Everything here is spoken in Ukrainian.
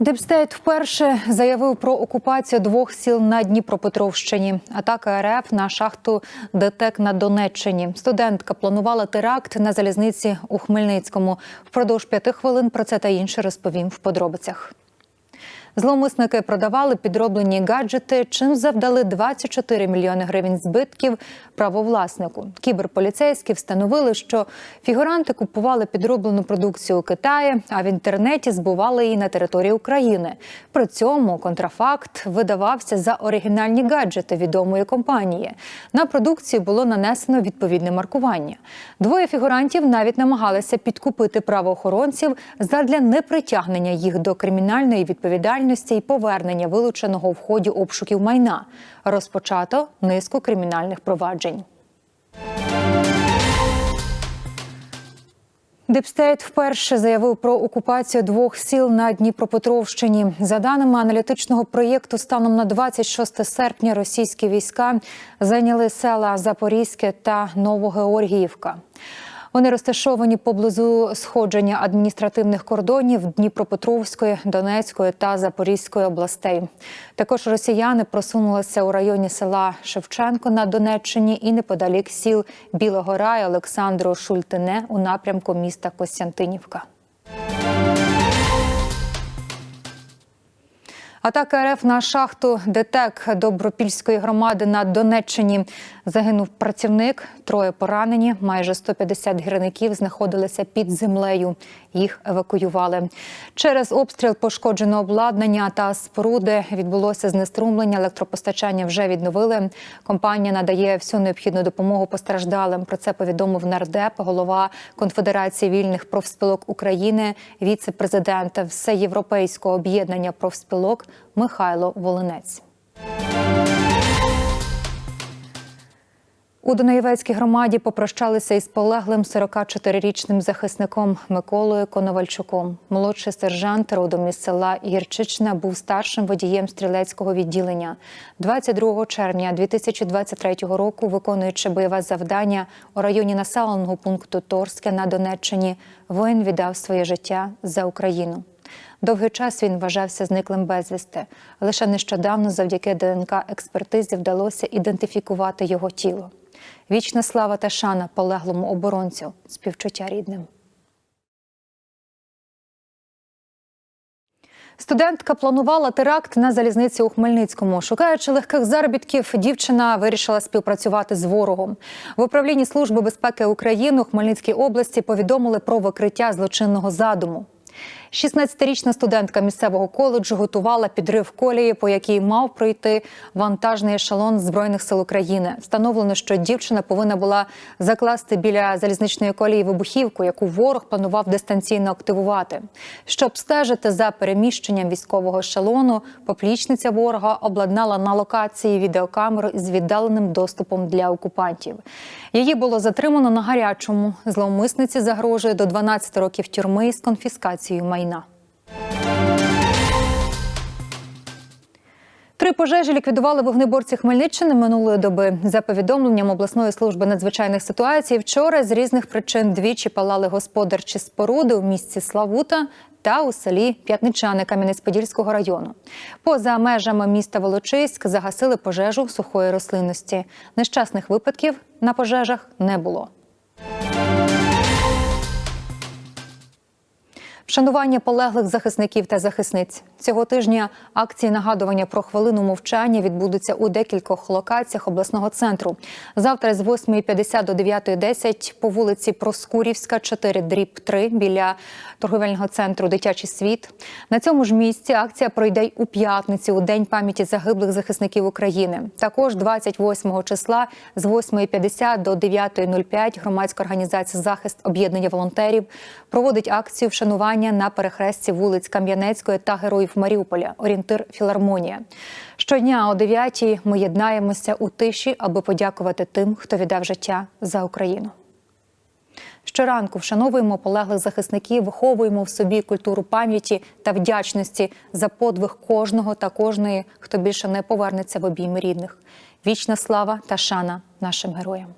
Депстейт вперше заявив про окупацію двох сіл на Дніпропетровщині. Атака РФ на шахту ДТЕК на Донеччині. Студентка планувала теракт на залізниці у Хмельницькому. Впродовж п'яти хвилин про це та інше розповім в подробицях. Зловмисники продавали підроблені гаджети, чим завдали 24 мільйони гривень збитків правовласнику. Кіберполіцейські встановили, що фігуранти купували підроблену продукцію у Китаї, а в інтернеті збували її на території України. При цьому контрафакт видавався за оригінальні гаджети відомої компанії. На продукцію було нанесено відповідне маркування. Двоє фігурантів навіть намагалися підкупити правоохоронців задля непритягнення їх до кримінальної відповідальності і повернення вилученого в ході обшуків майна. Розпочато низку кримінальних проваджень. Дипстейт вперше заявив про окупацію двох сіл на Дніпропетровщині. За даними аналітичного проєкту, станом на 26 серпня російські війська зайняли села Запорізьке та Новогеоргіївка. Вони розташовані поблизу сходження адміністративних кордонів Дніпропетровської, Донецької та Запорізької областей. Також росіяни просунулися у районі села Шевченко на Донеччині і неподалік сіл Білого Рая Олександру Шультине у напрямку міста Костянтинівка. Атака РФ на шахту ДТЕК Добропільської громади на Донеччині загинув працівник, троє поранені. Майже 150 гірників знаходилися під землею. Їх евакуювали. Через обстріл пошкоджено обладнання та споруди. Відбулося знеструмлення. Електропостачання вже відновили. Компанія надає всю необхідну допомогу постраждалим. Про це повідомив нардеп, голова Конфедерації вільних профспілок України, віце-президент Всеєвропейського об'єднання профспілок Михайло Волинець. У Донаєвецькій громаді попрощалися із полеглим 44-річним захисником Миколою Коновальчуком. Молодший сержант родом із села Гірчична був старшим водієм стрілецького відділення. 22 червня 2023 року, виконуючи бойове завдання у районі населеного пункту Торське на Донеччині, воїн віддав своє життя за Україну. Довгий час він вважався зниклим безвісти. Лише нещодавно, завдяки ДНК експертизі, вдалося ідентифікувати його тіло. Вічна слава та шана полеглому оборонцю, співчуття рідним. Студентка планувала теракт на залізниці у Хмельницькому. Шукаючи легких заробітків, дівчина вирішила співпрацювати з ворогом. В управлінні Служби безпеки України у Хмельницькій області повідомили про викриття злочинного задуму. 16-річна студентка місцевого коледжу готувала підрив колії, по якій мав пройти вантажний ешелон збройних сил України. Встановлено, що дівчина повинна була закласти біля залізничної колії вибухівку, яку ворог планував дистанційно активувати. Щоб стежити за переміщенням військового ешелону, поплічниця ворога обладнала на локації відеокамеру із віддаленим доступом для окупантів. Її було затримано на гарячому. Зловмисниці загрожує до 12 років тюрми з конфіскацією майна. Три пожежі ліквідували вогнеборці Хмельниччини минулої доби. За повідомленням обласної служби надзвичайних ситуацій, вчора з різних причин двічі палали господарчі споруди у місті Славута та у селі П'ятничани Кам'янець-Подільського району. Поза межами міста Волочиськ загасили пожежу сухої рослинності. Нещасних випадків на пожежах не було. Вшанування полеглих захисників та захисниць цього тижня акції нагадування про хвилину мовчання відбудуться у декількох локаціях обласного центру. Завтра з 8.50 до 9.10 по вулиці Проскурівська, 4 дріб 3 біля торговельного центру Дитячий світ. На цьому ж місці акція пройде й у п'ятницю, у день пам'яті загиблих захисників України. Також 28 числа з 8.50 до 9.05 громадська організація захист об'єднання волонтерів проводить акцію вшанування на перехресті вулиць Кам'янецької та Героїв Маріуполя. Орієнтир філармонія. Щодня о 9 ми єднаємося у тиші, аби подякувати тим, хто віддав життя за Україну. Щоранку вшановуємо полеглих захисників, виховуємо в собі культуру пам'яті та вдячності за подвиг кожного та кожної, хто більше не повернеться в обійми рідних. Вічна слава та шана нашим героям.